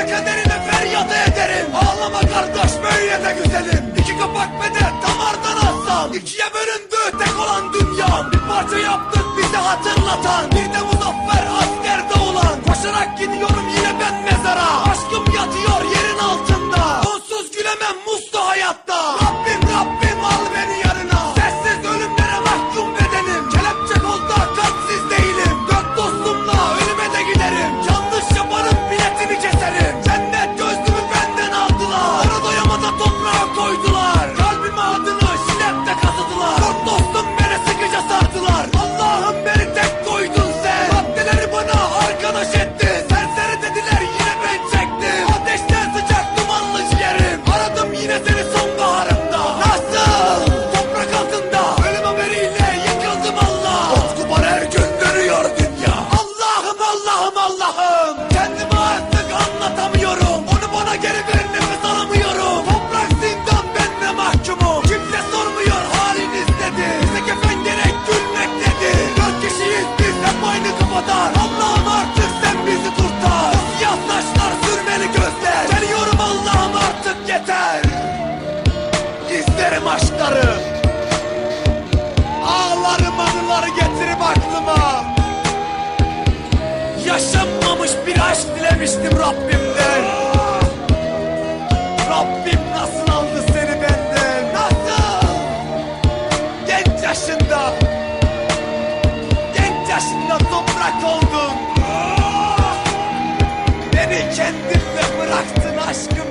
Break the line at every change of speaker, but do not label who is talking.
ve kaderine feryat ederim. Ağlama kardeş böyle de güzelim. İki kapak beden damardan atsan İkiye bölündü tek olan dünya Bir parça yaptık bizi hatırlatan. Bir de muzaffer askerde olan. Koşarak gidiyorum yine ben mezara. Aşkım yatıyor yere Rabbimden. Rabbim nasıl aldı seni benden? Nasıl? Genç yaşında. Genç yaşında toprak oldun. Beni kendimle bıraktın aşkım.